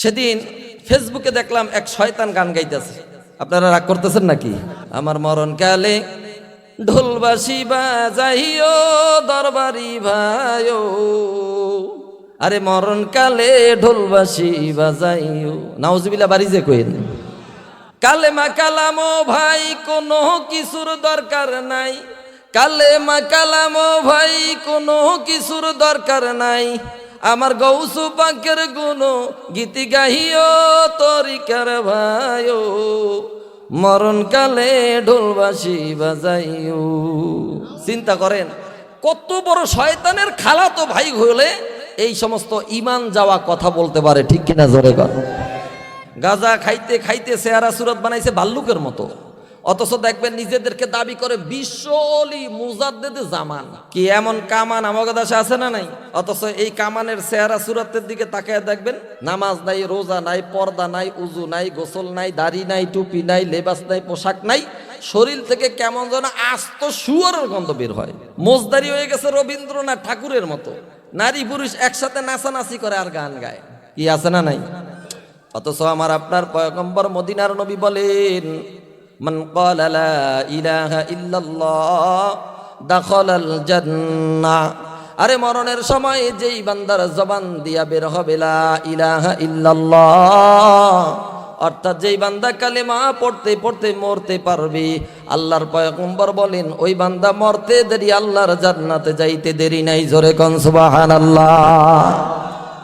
সেদিন ফেসবুকে দেখলাম এক শয়তান গান গাইতেছে। আপনারা রাগ করতেছেন নাকি? আমার মরণ কালে ঢোলবাসি বাজাইও, দরবারি ভাইও। আরে মরণ কালে ঢোলবাসি বাজাইও। নাউজবিলা বাড়ি যে কইন। কালেমা কালামো ভাই, কোনো কিছুর দরকার নাই। কালেমা কালামো ভাই, কোনো কিছুর দরকার নাই। আমার গৌসু পাকের গুণ গীতি গাহিও, তরিকার ভাইও। মরণ কালে ঢোলবাসি বাজাইও। চিন্তা করেন, কত বড় শয়তানের খালা তো ভাই হলে এই সমস্ত ইমান যাওয়া কথা বলতে পারে, ঠিক কিনা জোরে গাজা খাইতে খাইতে চেহারা সুরত বানাইছে ভাল্লুকের মতো। অথচ দেখবেন নিজেদেরকে দাবি করে বিশ্বলি মুজাদ্দেদে জামান। কি এমন কামান আমাদের দেশে আছে না নাই? অথচ এই কামানের চেহারা সুরতের দিকে তাকায় দেখবেন, নামাজ নাই, রোজা নাই, পর্দা নাই, উজু নাই, গোসল নাই, দাড়ি নাই, টুপি নাই, লেবাস নাই, পোশাক নাই, শরীর থেকে কেমন যেন আস্ত শুয়ারের গন্ধ বের হয়। মোজদারি হয়ে গেছে রবীন্দ্রনাথ ঠাকুরের মতো। নারী পুরুষ একসাথে নাচানাচি করে আর গান গায়। কি আছে না নাই? অথচ আমার আপনার পয়গম্বর মদিনার নবী বলেন মান ক্বালা লা ইলাহা ইল্লাল্লাহ দাখালাল জান্নাহ আরে মরণের সময় যেই বান্দার জবান দিয়া বের হবে ইলাহা ইল্লাল্লাহ, অর্থাৎ যেই বান্দা কালেমা পড়তে পড়তে মরতে পারবে, আল্লাহর পয়গম্বর বলেন, ওই বান্দা মরতে দেরি, আল্লাহর জান্নাতে যাইতে দেরি নাই। জোরে কন, সুবহানাল্লাহ।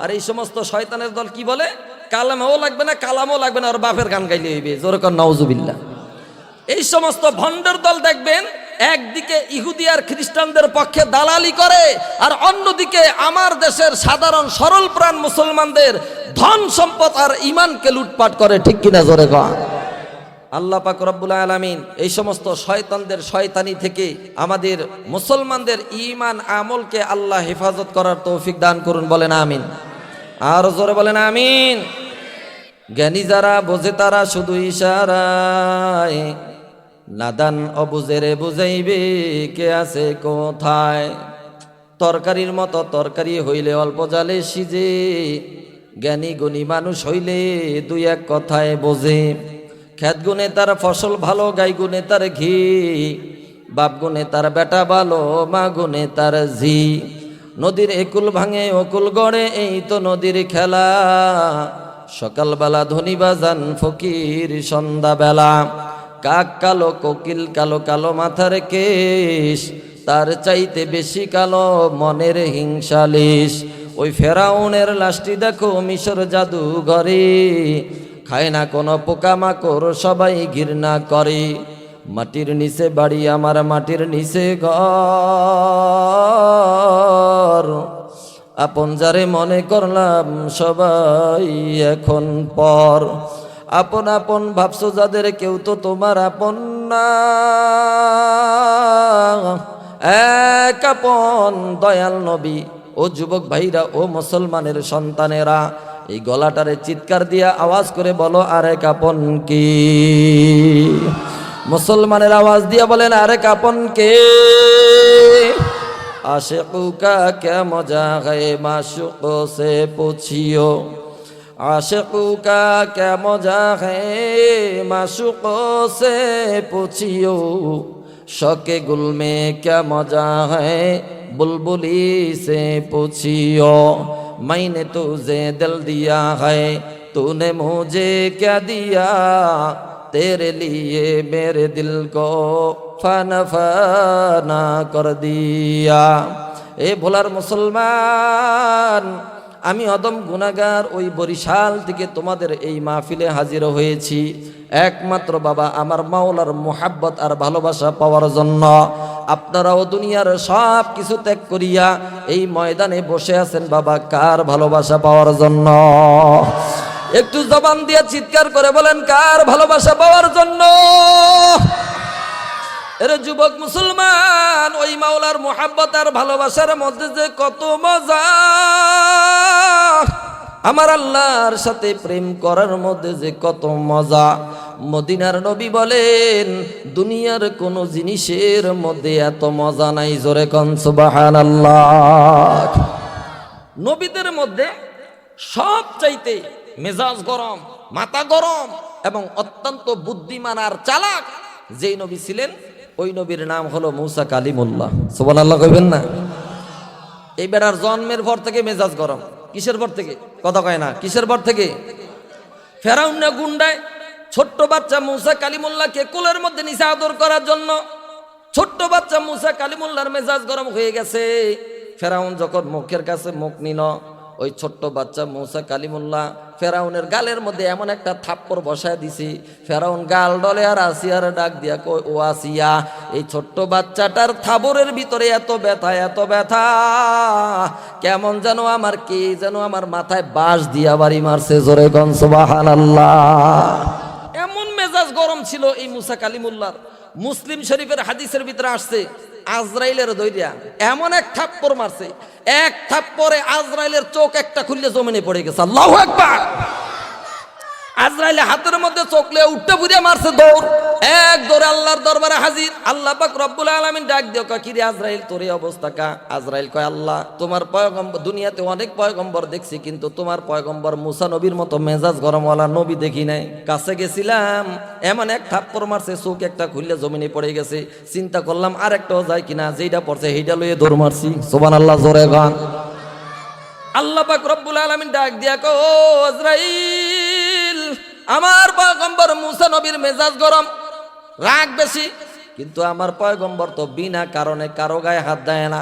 আর এই সমস্ত শয়তানের দল কি বলে? কালামও লাগবে না, কালামও লাগবে না, আর বাপের গান গাইলে হইবে। জোরকর নওজুবিল্লা এই সমস্ত ভণ্ডের দল দেখবেন, একদিকে ইহুদি আর খ্রিস্টানদের পক্ষে দালালি করে, আর অন্যদিকে আমার দেশের সাধারণ সরল প্রাণ মুসলমানদের ধন সম্পদ আর ইমানকে লুটপাট করে, ঠিক কিনা জোরে আল্লাহ পাক রব্বুল আলামিন এই সমস্ত শয়তানদের শয়তানি থেকে আমাদের মুসলমানদের ইমান আমলকে আল্লাহ হেফাজত করার তৌফিক দান করুন, বলেন আমিন। আর জোরে বলেন আমিন। জ্ঞানী যারা বোঝে তারা শুধু ইশারায় নাদান অবুজেরে বুঝাইবে কে আছে কোথায়। তরকারির মতো তরকারি হইলে অল্প জালে সিজে, জ্ঞানী গুণী মানুষ হইলে দুই এক কথায় বোঝে। খ্যাত গুণে তার ফসল ভালো, গাই গুণে তার ঘি, বাপ গুণে তার বেটা ভালো, মা গুণে তার ঝি। নদীর একুল ভাঙে অকুল গড়ে, এই তো নদীর খেলা। সকালবেলা ধনী বাজান ফকির সন্ধ্যাবেলা। কাক কালো, কোকিল কালো কালো মাথার কেশ, তার চাইতে বেশি কালো মনের হিংসালিস ওই ফেরাউনের লাশটি দেখো মিশর জাদু ঘরে খায় না কোনো পোকামাকড়, সবাই ঘৃণা করে। মাটির নিচে বাড়ি, আমার মাটির নিচে ঘর। আপন যারে মনে করলাম সবাই এখন পর। আপন আপন ভাবছ যাদের কেউ তো তোমার আপন না। এক আপন দয়াল নবী, ও যুবক ভাইরা, ও মুসলমানের সন্তানেরা, এই গলাটারে চিৎকার দিয়া আওয়াজ করে বলো আরে কাপন কি? মুসলমানের আওয়াজ দিয়া বলেন আরে কাপন কে? আশেকুকা কে মজা হে মাসুক সে পুছিও। আশেকুকা কেম যাহে? মাসুক সে পুছিও। শকে গুলমে কেম যাহে? বুলবুলি সে পুছিও। মাইনে তুজে দিল দিয়া হে, তুনে মুঝে ক্যা দিয়া? তেরে লিয়ে মেরে দিল কো ফানা ফানা কর দিয়া। এ ভোলার মুসলমান আমি অদম গুনাগার ওই বরিশাল থেকে তোমাদের এই মাহফিলে হাজির হয়েছি। একমাত্র বাবা, আমার মাওলার মোহাব্বত আর ভালোবাসা পাওয়ার জন্য। আপনারাও দুনিয়ার সব কিছু ত্যাগ করিয়া এই ময়দানে বসে আছেন বাবা, কার ভালোবাসা পাওয়ার জন্য? একটু জবান দিয়ে চিৎকার করে বলেন, কার ভালোবাসা পাওয়ার জন্য? এরে যুবক মুসলমান, ওই মাওলার মোহাব্বত আর ভালোবাসার মধ্যে যে কত মজা। আমার আল্লাহর সাথে প্রেম করার মধ্যে যে কত মজা। মদিনার নবী বলেন, দুনিয়ার কোনো জিনিসের মধ্যে এত মজা নাই, জোরে কনসুবাহান আল্লাহ নবীদের মধ্যে সব চাইতে মেজাজ গরম, মাথা গরম এবং অত্যন্ত বুদ্ধিমান আর চালাক যেই নবী ছিলেন, ওই নবীর নাম হলো মৌসা কালিমুল্লাহ। সুবান আল্লাহ কইবেন না? এই বেড়ার জন্মের পর থেকে মেজাজ গরম। কিসের পর থেকে? কথা কয় না, কিসের পর থেকে? ফেরাউন না গুন্ডায় ছোট্ট বাচ্চা মুসা কালিমুল্লাহকে কোলের মধ্যে নিচে আদর করার জন্য ছোট্ট বাচ্চা মুসা কালিমুল্লাহর মেজাজ গরম হয়ে গেছে। ফেরাউন যখন মুখের কাছে মুখ নিল ওই ছোট্ট বাচ্চা মৌসা কালিমুল্লাহ ফেরাউনের গালের মধ্যে এমন একটা থাপ্পড় বসায় দিছি, ফেরাউন গাল ডলে আর আসিয়ার ডাক দিয়া কই ও আসিয়া, এই ছোট্ট বাচ্চাটার থাবরের ভিতরে এত ব্যথা এত ব্যথা। কেমন যেন আমার কে যেন আমার মাথায় বাঁশ দিয়া বাড়ি মারছে জোরে গনসবাহান এমন মেজাজ গরম ছিল এই মুসা কালিমুল্লার মুসলিম শরীফের হাদিসের ভিতরে আসছে আজরাইলের দৈরিয়া এমন এক থাপ্পড় মারছে, এক থাপ্পরে আজরাইলের চোখ একটা খুললে জমিনে পড়ে গেছে। আল্লাহ আকবার! আজরাইলে হাতের মধ্যে চোখলে উঠতে বুঝে মারছে দৌড়। এক দৌড়ে আল্লাহর দরবারে হাজির। আল্লাহ পাক রব্বুল আলামিন ডাক দিও কিরে আজরাইল, তোর এই অবস্থা কা? আজরাইল কয়, আল্লাহ, তোমার পয়গম্বর, দুনিয়াতে অনেক পয়গম্বর দেখছি, কিন্তু তোমার পয়গম্বর মুসা নবীর মতো মেজাজ গরমওয়ালা নবী দেখি নাই। কাছে গেছিলাম, এমন এক থাপ্পড় মারছে, চোখ একটা খুললে জমিনে পড়ে গেছে। চিন্তা করলাম আর একটাও যায় কিনা, যেইটা পড়ছে সেইটা লইয়ে দৌড় মারছি। সোবান আল্লাহ জোরে গান। আল্লাহ পাক রব্বুল আলামিন ডাক দিয়া কো আজরাইল, আমার পয়গম্বর মুসা নবীর মেজাজ গরম, রাগ বেশি। কিন্তু আমার পয়গম্বর তো বিনা কারণে কারও গায়ে হাত দেয় না।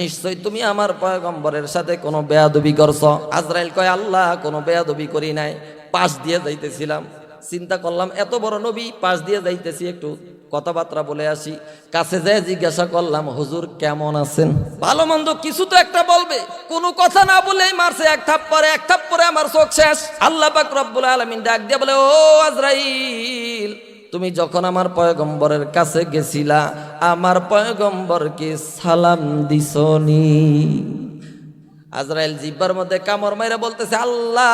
নিশ্চয় তুমি আমার পয়গম্বরের সাথে কোনো বেয়াদবি করছ? আজরাইল কয়, আল্লাহ কোনো বেয়াদবি করি নাই, পাশ দিয়ে যাইতেছিলাম। চিন্তা করলাম, এত বড় নবী, পাশ দিয়ে যাইতেছি একটু। কথাবার্তা বলে আসি, কাছে যেয়ে জিজ্ঞাসা করলাম, হুজুর কেমন আছেন? ভালো মন্দ, কিছু তো একটা বলবে। কোনো কথা না বলেই মারছে, এক থাপ পরে এক থাপ পরে আমার চোখ শেষ। আল্লাহ পাক রব্বুল আলামিন ডাক দিয়ে বলে, ও আজরাইল, তুমি যখন আমার পয়গম্বরের কাছে গেছিলা, আমার পয়গম্বরকে সালাম দিছনি আজরাইল জিব্বার মধ্যে কামড় মাইরা বলতেছে, আল্লাহ,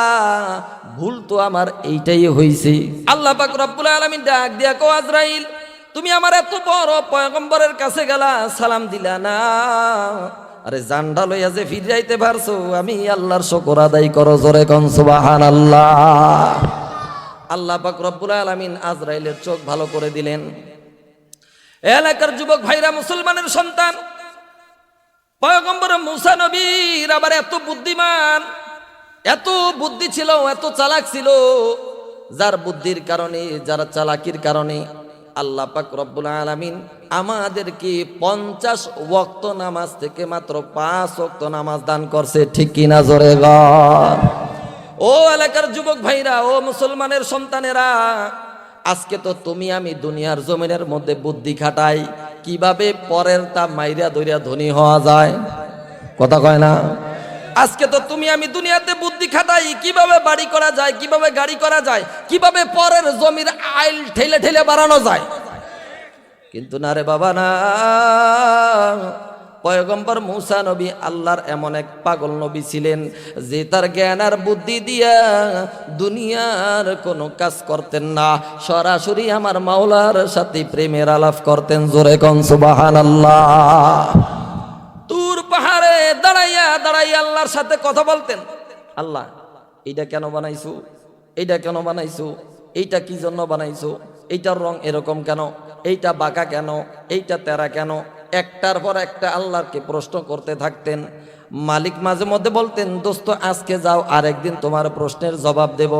ভুল তো আমার এইটাই হইছে। আল্লাহ পাক রব্বুল আলামিন ডাক দিয়া কো আজরাইল, তুমি আমার এত বড় পয়গম্বরের কাছে গেলা, সালাম দিলা না। আরে জান্ডা লইয়া যে ফিরে যাইতে পারছ, আমি আল্লাহর শুকর আদায় করো জোরে কন, সুবহানাল্লাহ। আল্লাহ পাক রব্বুল আলামিন আজরাইলের চোখ ভালো করে দিলেন। এলাকার যুবক ভাইরা, মুসলমানের সন্তান পয়গম্বর মুসা নবীর আবার এত বুদ্ধিমান, এত বুদ্ধি ছিল, এত চালাক ছিল, যার বুদ্ধির কারণে, যার চালাকির কারণে আল্লাহ পাক রব্বুল আলামিন আমাদেরকে পঞ্চাশ ওক্ত নামাজ থেকে মাত্র পাঁচ ওক্ত নামাজ দান করছে। ঠিক কিনা জোরে ও এলাকার যুবক ভাইরা, ও মুসলমানের সন্তানেরা, আজকে তো তুমি আমি দুনিয়ার জমিনের মধ্যে বুদ্ধি খাটাই কীভাবে পরের তা মাইরা ধরিয়া ধনী হওয়া যায়? কথা কয় না? আজকে তো তুমি আমি দুনিয়াতে বুদ্ধি খাটাই, কীভাবে বাড়ি করা যায়, কীভাবে গাড়ি করা যায়, কীভাবে পরের জমির আইল ঠেলে ঠেলে বাড়ানো যায়? কিন্তু না রে বাবা, না। পয়গম্বর মুসা নবী আল্লাহর এমন এক পাগল নবী ছিলেন যে তার জ্ঞান আর বুদ্ধি দিয়া দুনিয়ার কোনো কাজ করতেন না। সরাসরি আমার মাওলার সাথে প্রেমের আলাপ করতেন। জোরে কন সুবাহান আল্লাহ তুর পাহাড়ে দাঁড়াইয়া দাঁড়াইয়া আল্লাহর সাথে কথা বলতেন। আল্লাহ, এইটা কেন বানাইছো? এইটা কেন বানাইছো? এইটা কি জন্য বানাইছো? এইটার রং এরকম কেন? এইটা বাঁকা কেন? এইটা তেরা কেন? একটার পর একটা আল্লাহকে প্রশ্ন করতে থাকতেন। মালিক মাঝে মধ্যে বলতেন, দোস্ত, আজকে যাও, আরেকদিন তোমার প্রশ্নের জবাব দেব।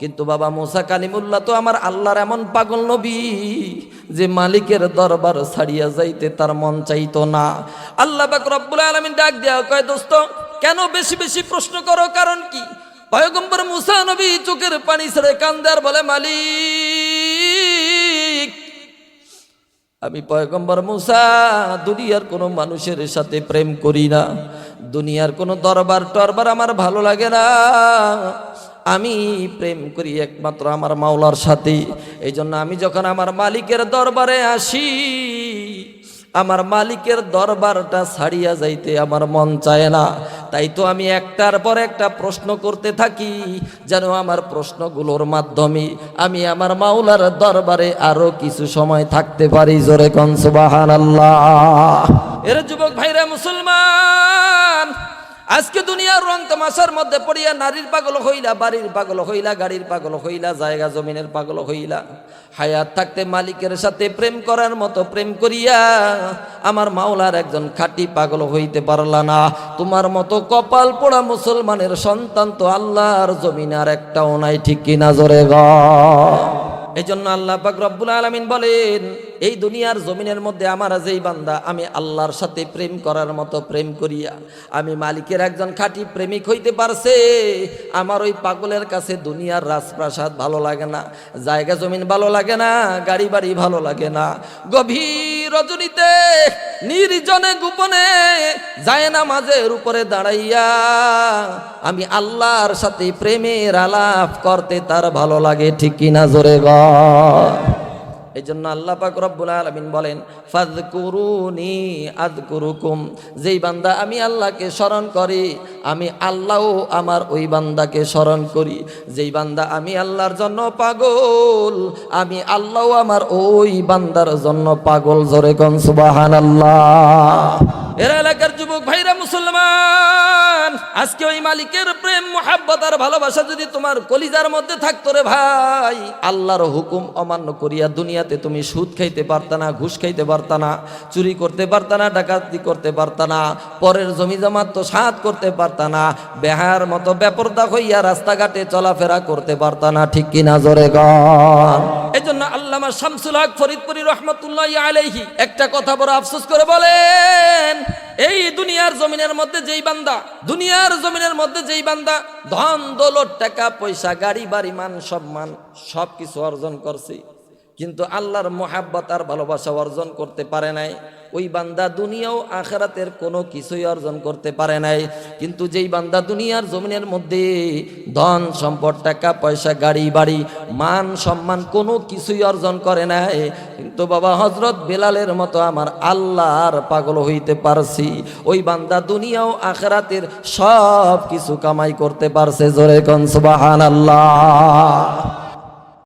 কিন্তু বাবা মুসা কালিমুল্লাহ তো আমার আল্লাহর এমন পাগল নবী যে মালিকের দরবার ছাড়িয়া যাইতে তার মন চাইতো না। আল্লাহ বাক রব্বুল আলমিন ডাক দেওয়া কয়, দোস্ত, কেন বেশি বেশি প্রশ্ন করো? কারণ কি? পয়গম্বর মুসা নবী চোখের পানি ছেড়ে কান্দার বলে, মালিক আমি পয়গম্বর মুসা, দুনিয়ার কোনো মানুষের সাথে প্রেম করি না। দুনিয়ার কোনো দরবার টরবার আমার ভালো লাগে না। আমি প্রেম করি একমাত্র আমার মাওলার সাথে। এই জন্য আমি যখন আমার মালিকের দরবারে আসি আমার মালিকের দরবারটা ছাড়িয়া যাইতে আমার মন চায় না। তাই তো আমি একটার পর একটা প্রশ্ন করতে থাকি, যেন আমার প্রশ্নগুলোর মাধ্যমে আমি আমার মাওলার দরবারে আরও কিছু সময় থাকতে পারি। জোরে কনসুবাহান আল্লাহ এর যুবক ভাইরা মুসলমান আজকে দুনিয়ার রং তামাশার মধ্যে পড়িয়া নারীর পাগল হইলা, বাড়ির পাগল হইলা, গাড়ির পাগল হইলা, জায়গা জমিনের পাগল হইলা। হায়াত থাকতে মালিকের সাথে প্রেম করার মতো প্রেম করিয়া আমার মাওলার একজন খাঁটি পাগল হইতে পারলা না। তোমার মতো কপাল পোড়া মুসলমানের সন্তান তো আল্লাহর জমিন আর একটাও নাই, ঠিক কিনা জোরে গ? এই জন্য আল্লাহ পাক রব্বুল আলমিন বলেন এই দুনিয়ার জমিনের মধ্যে আমার যেই বান্দা, আমি আল্লাহর সাথে প্রেম করার মতো প্রেম করিয়া, আমি মালিকের একজন খাঁটি প্রেমিক হইতে পারছে। আমার ওই পাগলের কাছে দুনিয়ার রাজপ্রাসাদ ভালো লাগে না, জায়গা জমিন ভালো লাগে না, গাড়ি বাড়ি ভালো লাগে না। গভীর রজনীতে, নির্জনে গোপনে, যায় না মাঝের উপরে দাঁড়াইয়া, আমি আল্লাহর সাথে প্রেমের আলাপ করতে তার ভালো লাগে, ঠিক কিনা জোরে গ? এই জন্য আল্লাহ পাক রব্বুল আলমিন বলেন ফাজকুরুনি আদকুরুকুম যেই বান্দা আমি আল্লাহকে স্মরণ করি, আমি আল্লাহও আমার ওই বান্দাকে স্মরণ করি। যেই বান্দা আমি আল্লাহর জন্য পাগল, আমি আল্লাহও আমার ওই বান্দার জন্য পাগল। জোরে কন সুবাহান আল্লাহ এরা এলাকার যুবক ভাইরা মুসলমান আজকে ওই মালিকের প্রেম, মোহাব্বত আর ভালোবাসা যদি তোমার কলিজার মধ্যে থাকতো রে ভাই, আল্লাহর হুকুম অমান্য করিয়া দুনিয়াতে তুমি সুদ খাইতে পারতা না, ঘুষ খাইতে পারতা না, চুরি করতে পারতা না, ডাকাতি করতে পারতা না, পরের জমি জমাত তো সাত করতে পারতা না বেহার মতো বেপরদা হইয়া রাস্তাঘাটে চলাফেরা করতে পারতা না, ঠিক কিনা জোরে এই জন্য আল্লামা শামসুল হক ফরিদপুরি রহমতুল্লাহ আলাইহি একটা কথা বড় আফসোস করে বলেন, এই দুনিয়ার জমিনের মধ্যে যেই বান্দা, দুনিয়ার জমিনের মধ্যে যেই বান্দা ধন, দৌলত, টাকা, পয়সা, গাড়ি, বাড়ি, মান, সম্মান, সবকিছু অর্জন করছে। কিন্তু আল্লাহর মোহাব্বত আর ভালোবাসা অর্জন করতে পারে নাই। ওই বান্দা দুনিয়াও আখেরাতের কোনো কিছুই অর্জন করতে পারে নাই। কিন্তু যেই বান্দা দুনিয়ার জমিনের মধ্যে ধন সম্পদ, টাকা, পয়সা, গাড়ি, বাড়ি, মান, সম্মান কোনো কিছুই অর্জন করে নাই। কিন্তু বাবা হজরত বেলালের মতো আমার আল্লাহর পাগল হইতে পারছি। ওই বান্দা দুনিয়াও আখেরাতের সব কিছু কামাই করতে পারছে। জোরে কনসবাহান আল্লাহ